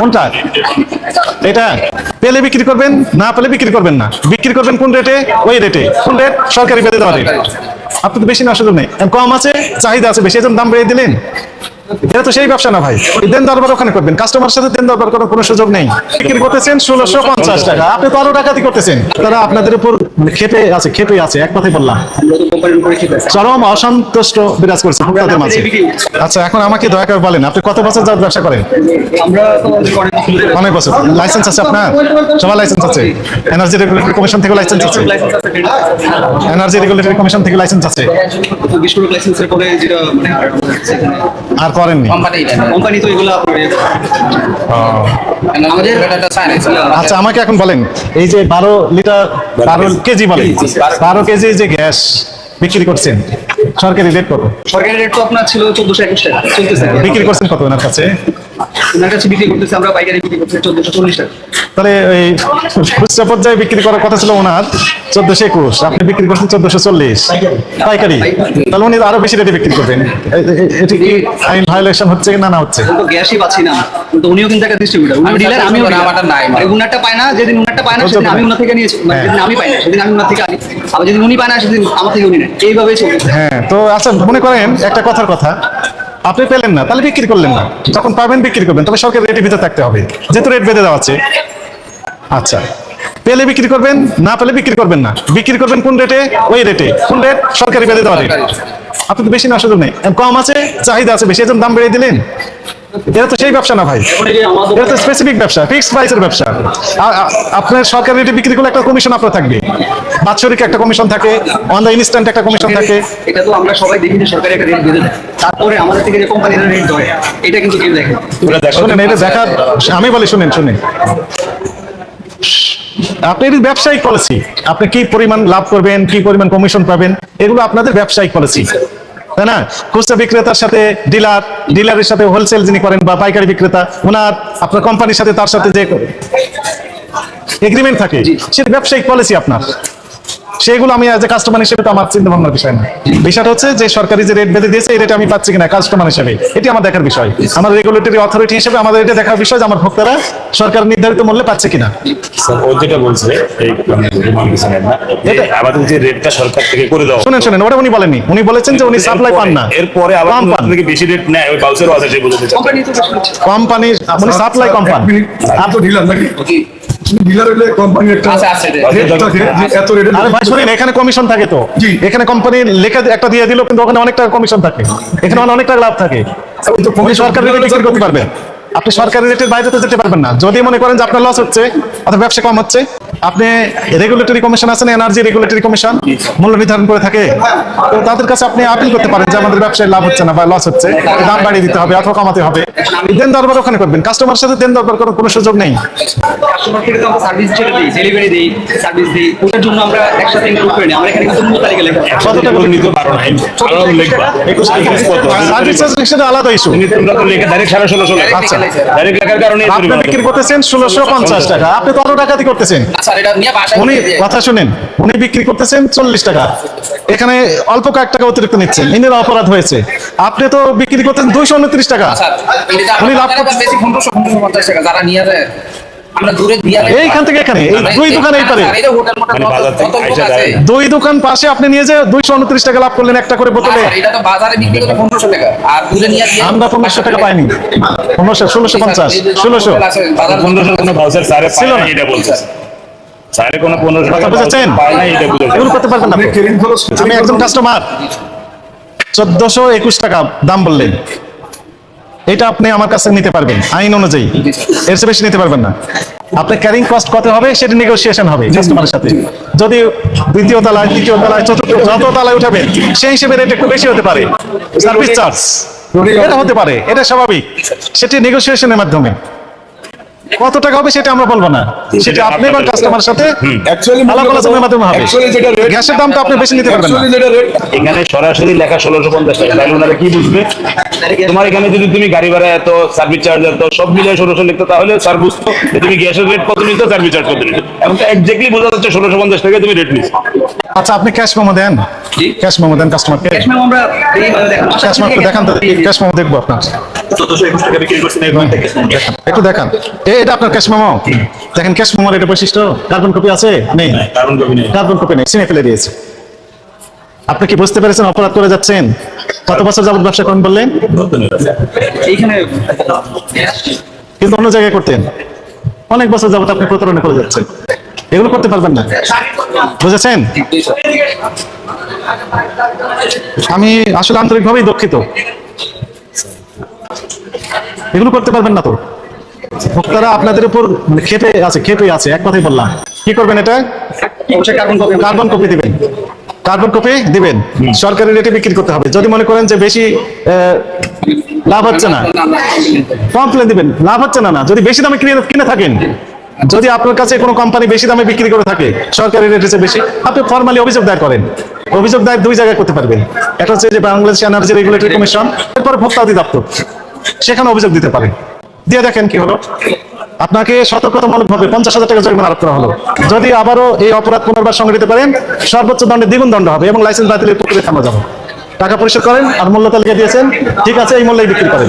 কোনটা? এটা? পেলে বিক্রি করবেন? না পেলে বিক্রি করবেন না। বিক্রি করবেন কোন রেটে ওই রেটে কোন রেট সরকারি বেঁধে দেওয়া রেট আপনি তো বেশি না, সুযোগ নেই। কম আছে, চাহিদা আছে, বেশি দাম বেড়ে দিলেন? এটা তো সেই ব্যবসা না ভাই। দেন দরবার ওখানে করবেন। কাস্টমার সাথে দেন দরবার করার কোনো সুযোগ নেই। বিক্রি করতেছেন ষোলোশো পঞ্চাশ টাকা। আপনি তো আরও টাকাতি করতেছেন। তারা আপনাদের উপর খেপে আছে খেপে আছে এক কথাই বললাম। চরম অসন্তুষ্ট বিরাজ করছে ভোক্তাদের মাঝে। আচ্ছা এখন আমাকে দয়া করে বলেন আপনি কত বছর যাবত ব্যবসা করেন? অনেক বছর। লাইসেন্স আছে আপনার? সবার লাইসেন্স আছে। এনার্জি রেগুলেটরি কমিশন থেকে লাইসেন্স আছে। এনার্জি রেগুলেটরি কমিশন থেকে লাইসেন্স আছে। মানে আর করেননি? কোম্পানি তো এগুলো আচ্ছা আমাকে এখন বলেন এই যে বারো লিটার বারো কেজি বলেন বারো কেজি যে গ্যাস বিক্রি করছেন সরকারি রেট কত? সরকারি রেট তো আপনার ছিল চোদ্দশো একুশ টাকা। চলতেছে। বিক্রি করছেন কত ওনার কাছে? ওনার কাছে বিক্রি করতেছে আমরা পাইকারি বিক্রি করতেছি চোদ্দশো চল্লিশ টাকা। তাহলে এই খুচরা পর্যায়ে বিক্রি করার কথা ছিল ওনার চোদ্দশো একুশ। আপনি বিক্রি করছেন চোদ্দশো চল্লিশ। পাইকারি। তাহলে উনি আরও বেশি রেটে বিক্রি করবেন। এটা কি আইন ভায়োলেশন হচ্ছে না না হচ্ছে? গ্যাসই পাচ্ছি না। কিন্তু উনিও কিন্তু একটা ডিস্ট্রিবিউটার উনি ডিলার আমিও dealer। আমারটা নাই, মানে। উনারটা পায় না যেদিন উনারটা পায় না সেদিন আমি উনার থেকে নিয়েছি। মানে হ্যাঁ। যেদিন আমি পাই না সেদিন আমি উনার থেকে আনি। আবার যেদিন উনি পায় না সেদিন আমার থেকে উনি নেন এইভাবেই চলছে হ্যাঁ। তো আচ্ছা মনে করেন একটা কথার কথা। আপনি পেলেন না, তাহলে বিক্রি করলেন না। যখন পাবেন, বিক্রি করবেন, তবে সরকার রেটের ভিতরে থাকতে হবে। যেহেতু রেট বেঁধে দেওয়া আছে। আচ্ছা পেলে বিক্রি করবেন, না পেলে বিক্রি করবেন না। বিক্রি করবেন কোন রেটে? ওই রেটে। কোন রেট? সরকারি বেঁধে দেওয়া রেট। আপনি তো বেশি না, সুযোগ নেই। কম আছে, চাহিদা আছে, বেশি এজন্য দাম বেড়ে দিলেন? এটা তো সেই ব্যবসা না ভাই। এটা তো স্পেসিফিক ব্যবসা ফিক্সড প্রাইসের ব্যবসা। আপনার সরকারি রেটে বিক্রি করলে একটা কমিশন আপনার থাকবে। বাৎসরিক একটা কমিশন থাকে অন দ্য ইনস্ট্যান্ট একটা কমিশন থাকে। এটা তো আমরা সবাই দেখি যে সরকারি একটা রেট বেঁধে দেয় তারপরে আমাদের থেকে যে কোম্পানিরা রেট ধরে এটা কিন্তু কেউ দেখে শুনেন এটা দেখার আমি বলি শুনেন শুনেন। আপনি এটি ব্যবসায়িক পলিসি আপনি কি পরিমাণ লাভ করবেন কি পরিমাণ কমিশন পাবেন এগুলো আপনাদের ব্যবসায়িক পলিসি তাই না? খুচরা বিক্রেতার সাথে ডিলার ডিলারের সাথে হোলসেল যিনি করেন বা পাইকারি বিক্রেতা ওনার আপনার কোম্পানির সাথে তার সাথে যে এগ্রিমেন্ট থাকে। সেটা ব্যবসায়িক পলিসি আপনার। সেগুলো আমি অ্যাজ এ কাস্টমার হিসেবে তো আমার চিন্তা ভাবনার বিষয় না। বিষয়টা হচ্ছে যে সরকারি যে রেট বেঁধে দিয়েছে এই রেট আমি পাচ্ছি কিনা কাস্টমার হিসেবে এটি আমার দেখার বিষয়। আমার রেগুলেটরি অথরিটি হিসেবে আমাদের এটা দেখার বিষয় যে আমার ভোক্তারা সরকার নির্ধারিত মূল্যে পাচ্ছে কিনা। স্যার ও যেটা বলছে এই রুমান না আমাদের যে রেটটা সরকার থেকে করে দেওয়া শুনেন শুনেন ওটা উনি বলেননি। উনি বলেছেন যে উনি সাপ্লাই পান না। এরপরে আবার কম পান। থেকে বেশি রেট নেয় ওই বাউসেরও আছে সেই বোঝাতে কোম্পানি তো বেশি কোম্পানি উনি সাপ্লাই কম পান। আপনি তো নাকি? ডিলার হলে কোম্পানি একটা আছে, আছে, রেট থাকে যে এত রেটে আরে ভাই শুনেন এখানে কমিশন থাকে তো। এখানে কোম্পানি লেখা একটা দিয়ে দিল কিন্তু ওখানে অনেক টাকা কমিশন থাকে। এখানে অনেক টাকা লাভ থাকে। আপনি সরকারি করতে পারবেন আপনি সরকারি রেটের বাইরে তো যেতে পারবেন না। যদি মনে করেন যে আপনার লস হচ্ছে অথবা ব্যবসা কম হচ্ছে আপনি রেগুলেটরি কমিশন আছেন এনার্জি রেগুলেটরি কমিশন মূল্য নির্ধারণ করে থাকে তো তাদের কাছে আপনি আপিল করতে পারেন যে আমাদের ব্যবসায় লাভ হচ্ছে না বা লস হচ্ছে দাম বাড়িয়ে দিতে হবে অথবা কমাতে হবে। দেন দরবার ওখানে করবেন। কাস্টমার সাথে দেন দরবার করার কোনো সুযোগ নেই। কাস্টমার থেকে তো আমরা সার্ভিস যেটা দিই ডেলিভারি দিই সার্ভিস দিই ওটার জন্য আমরা একসাথে ইনক্লুড করে নিই। আমরা এখানে কিন্তু মূল তালিকা লেখা আছে। কত নিতে পারো না আরও লিখবা। একুশ একুশ কত সার্ভিস চার্জ আলাদা ইস্যু তোমরা তো লিখে ডাইরেক্ট সাড়ে ষোলোশো লেখা। আচ্ছা। ডাইরেক্ট কারণে আপনি বিক্রি করতেছেন ষোলোশো পঞ্চাশ টাকা। আপনি তো আরও টাকাতি করতেছেন। স্যার এটা নিয়ে বাসায় উনি দিয়ে দিয়ে। কথা শুনেন। উনি বিক্রি করতেছেন চল্লিশ টাকা। এখানে অল্প কয়েক টাকা অতিরিক্ত নিচ্ছেন। ইনের অপরাধ হয়েছে। আপনি তো বিক্রি করতেন দুইশো উনত্রিশ টাকা। উনি লাভ করতেছেন টাকা যারা নিয়ে যায়। আমরা দূরে এইখান থেকে এখানে, দুই দোকান এই পারে। মানে। দুই দোকান পাশে আপনি নিয়ে যে দুইশো উনত্রিশ টাকা লাভ করলেন একটা করে বোতলে। এটা তো বাজারে বিক্রি করতে পনেরোশো টাকা। আর দূরে নিয়ে আমরা পনেরোশো টাকা পাইনি। পনেরোশো ষোলোশো পঞ্চাশ ষোলোশো। পনেরোশো কোনো ভাউচার স্যারে ছিল না। না এটা বলছে। স্যারে কোনো পনেরোশো টাকা বুঝেছেন? পায় না এটা বুঝেছে এগুলো করতে পারবেন না আপনি। তো। কেরিং খরচ আমি একজন কাস্টমার চোদ্দশো একুশ টাকা দাম বললেন। এটা আপনি আমার কাছে নিতে পারবেন আইন অনুযায়ী। এর চেয়ে বেশি নিতে পারবেন না। আপনার ক্যারিং কস্ট কত হবে? সেটা নেগোসিয়েশন হবে কাস্টমারের সাথে। যদি দ্বিতীয় তলায় তৃতীয় তলায় চতুর্থ যত তলায় উঠাবেন সেই হিসেবে রেট একটু বেশি হতে পারে। সার্ভিস চার্জ এটা হতে পারে এটা স্বাভাবিক। সেটি নেগোসিয়েশনের মাধ্যমে। কত টাকা হবে সেটা আমরা বলব না। সেটা আপনি এবং কাস্টমারের সাথে অ্যাকচুয়ালি আলাপ আলোচনার মাধ্যমে হবে। অ্যাকচুয়ালি যেটা রেট গ্যাসের দামটা আপনি বেশি নিতে পারবেন না। যেটা রেট এখানে সরাসরি লেখা ষোলোশো পঞ্চাশ টাকা। তাহলে ওনারা কি বুঝবে? তোমার এখানে যদি তুমি গাড়ি ভাড়া এত সার্ভিস চার্জ এত সব মিলে ষোলোশো লিখতো তাহলে স্যার বুঝতো যে তুমি গ্যাসের রেট কত নিতো সার্ভিস চার্জ কত নিতো এখন তো এক্স্যাক্টলি বোঝা যাচ্ছে ষোলোশো পঞ্চাশ টাকা তুমি রেট নিচ্ছ আচ্ছা আপনি ক্যাশ মেমো দেন। ক্যাশ মেমো দেন কাস্টমারকে ক্যাশ মেমো আমরা মানে ক্যাশ মেমো দেখান তো ক্যাশ মেমো দেখব আপনার। চোদ্দশো একুশ টাকা বিক্রি করছেন এই ঘণ্টা মেমো একটু দেখান। এটা আপনার ক্যাশ মেমো দেখেন ক্যাশ মেমোর এটা বৈশিষ্ট্য? কার্বন কপি আছে? নেই। কার্বন কপি নেই। কার্বন কপি নেই সিনে ফেলে দিয়েছে। আপনি কি বুঝতে পেরেছেন অপরাধ করে যাচ্ছেন? কত বছর যাবত ব্যবসা করেন বললেন? কিন্তু অন্য জায়গায় করতেন। অনেক বছর যাবত আপনি প্রতারণা করে যাচ্ছেন। এগুলো করতে পারবেন না। বুঝেছেন? আমি আসলে আন্তরিকভাবেই দুঃখিত। এগুলো করতে পারবেন না তো। ভোক্তারা আপনাদের উপর মানে খেপে আছে খেপে আছে এক কথাই বললাম। কি করবেন এটা? কার্বন কপি দিবেন। কার্বন কপি দিবেন। সরকারি রেটে বিক্রি করতে হবে। যদি মনে করেন যে বেশি লাভ হচ্ছে না কমপ্লেন দিবেন লাভ হচ্ছে না না। যদি বেশি দামে কিনে কিনে থাকেন যদি আপনার কাছে কোনো কোম্পানি বেশি দামে বিক্রি করে থাকে সরকারি রেটের চেয়ে বেশি আপনি ফর্মালি অভিযোগ দায়ের করেন। অভিযোগ দায়ের দুই জায়গায় করতে পারবেন। একটা হচ্ছে যে বাংলাদেশ এনার্জি রেগুলেটরি কমিশন এরপর ভোক্তা অধিদপ্তর সেখানে অভিযোগ দিতে পারেন। দিয়ে দেখেন কি হলো। আপনাকে সতর্কতামূলক ভাবে পঞ্চাশ হাজার টাকা জরিমানা আরোপ করা হলো। যদি আবারও এই অপরাধ পুনর্বার সংঘটিত করেন, সর্বোচ্চ দণ্ডে দ্বিগুণ দণ্ড হবে এবং লাইসেন্স বাতিলের প্রক্রিয়া থামা যাবে। টাকা পরিশোধ করেন, আর মূল্য তালিকা দিয়েছেন, ঠিক আছে, এই মূল্যেই বিক্রি করেন।